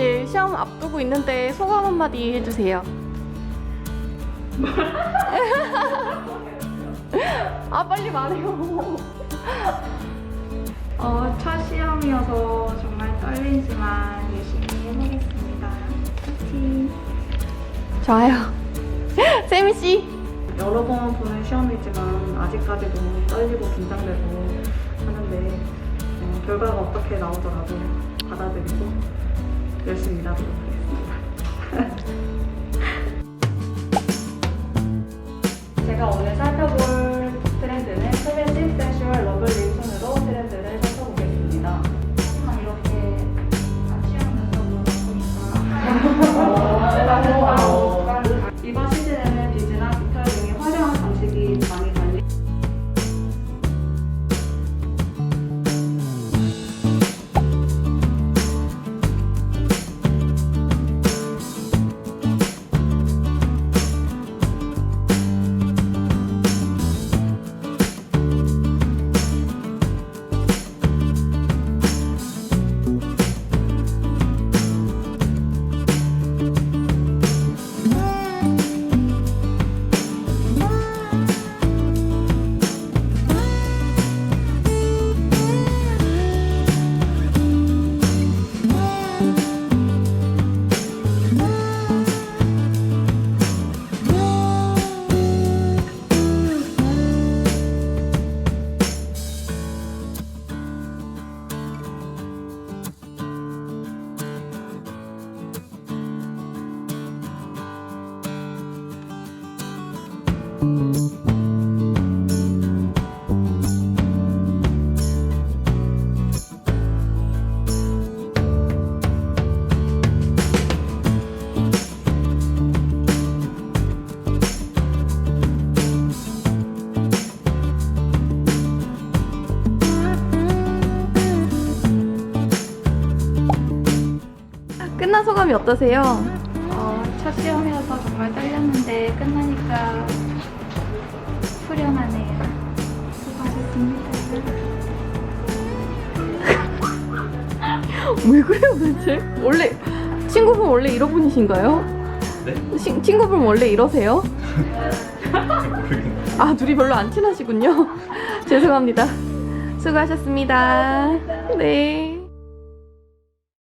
이제 시험 앞두고 있는데 소감 한마디 해주세요. 아 빨리 말해요. 어, 첫 시험이어서 정말 떨리지만 열심히 해보겠습니다. 파이팅! 좋아요. 세미 씨. 여러 번 보는 시험이지만 아직까지도 떨리고 긴장되고 하는데 어, 결과가 어떻게 나오더라도 받아들이고 열심히 일하도록 하겠습니다. 끝난 소감이 어떠세요? 어, 첫 시험이어서 정말 떨렸는데 끝나니까 후련하네요. 수고하셨습니다. 왜 그래요 도대체? 원래 친구분 원래 이런 분이신가요? 네? 시- 친구분 원래 이러세요? 모르겠네. 아 둘이 별로 안 친하시군요. 죄송합니다. 수고하셨습니다. 네.